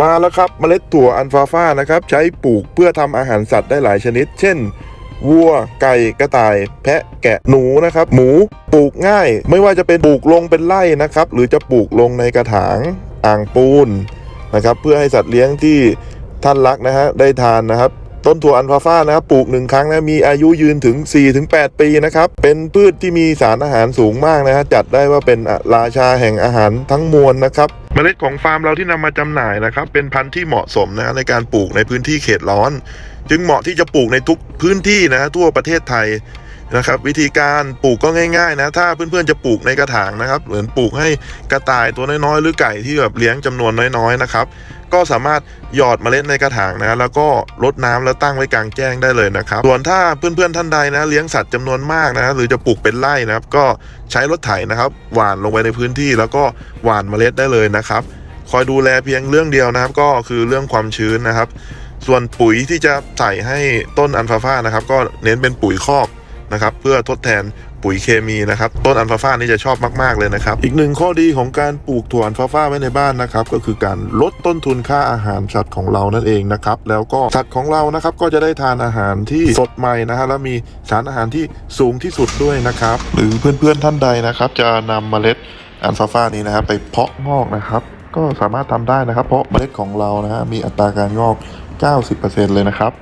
มาแล้วครับเมล็ดถั่วอันฟาฟานะครับ ใช้ปลูกเพื่อทำอาหารสัตว์ได้หลายชนิด เช่น วัว ไก่กระต่าย แพะแกะหนูนะครับ หมูปลูกง่าย ไม่ว่าจะเป็นปลูกลงเป็นไร่นะครับ หรือจะปลูกลงในกระถางอ่างปูนนะครับ เพื่อให้สัตว์เลี้ยงที่ท่านรักนะฮะได้ทานนะครับต้นถั่วอันฟาฟานะครับปลูกหนึ่งครั้งนะมีอายุยืนถึง 4-8 ปีนะครับ เป็นพืชที่มีสารอาหารสูงมากนะฮะจัดได้ว่าเป็นราชาแห่งอาหารทั้งมวลนะครับ เมล็ดของฟาร์มเราที่นำมาจำหน่ายนะครับ เป็นพันธุ์ที่เหมาะสมนะในการปลูกในพื้นที่เขตร้อน จึงเหมาะที่จะปลูกในทุกพื้นที่นะทั่วประเทศไทย นะครับวิธีการปลูกก็ง่ายๆนะถ้าเพื่อนๆจะปลูกในกระถางนะครับ เหมือนปลูกให้กระต่ายตัวน้อยๆ หรือไก่ที่แบบเลี้ยงจำนวนน้อยๆนะครับก็สามารถหยอดเมล็ดในกระถางนะแล้วก็รดน้ำแล้วตั้งไว้กลางแจ้งได้เลยนะครับ ส่วนถ้าเพื่อนๆท่านใดนะ เลี้ยงสัตว์จำนวนมากนะหรือจะปลูกเป็นไร่นะครับ ก็ใช้รถไถนะครับ หว่านลงไปในพื้นที่ แล้วก็หว่านเมล็ดได้เลยนะครับ คอยดูแลเพียงเรื่องเดียวนะครับ ก็คือเรื่องความชื้นนะครับ ส่วนปุ๋ยที่จะใส่ให้ต้นอันฟาฟานะครับ ก็เน้นเป็นปุ๋ยคอก นะครับเพื่อทดแทนปุ๋ยเคมีนะครับต้นอันฟาฟ้านี่จะชอบมาก ๆ เลยนะครับ อีกหนึ่งข้อดีของการปลูกถั่วอันฟาฟ้าไว้ในบ้านนะครับ ก็คือการลดต้นทุนค่าอาหารสัตว์ของเรานั่นเองนะครับ แล้วก็สัตว์ของเรานะครับก็จะได้ทานอาหารที่สดใหม่นะฮะและมีสารอาหารที่สูงที่สุดด้วยนะครับ หรือเพื่อนๆท่านใดนะครับ จะนำเมล็ดอันฟาฟ้านี้นะครับไปเพาะงอกนะครับ ก็สามารถทำได้นะครับ เพราะเมล็ดของเรานะฮะมีอัตราการงอก 90%เลยนะครับ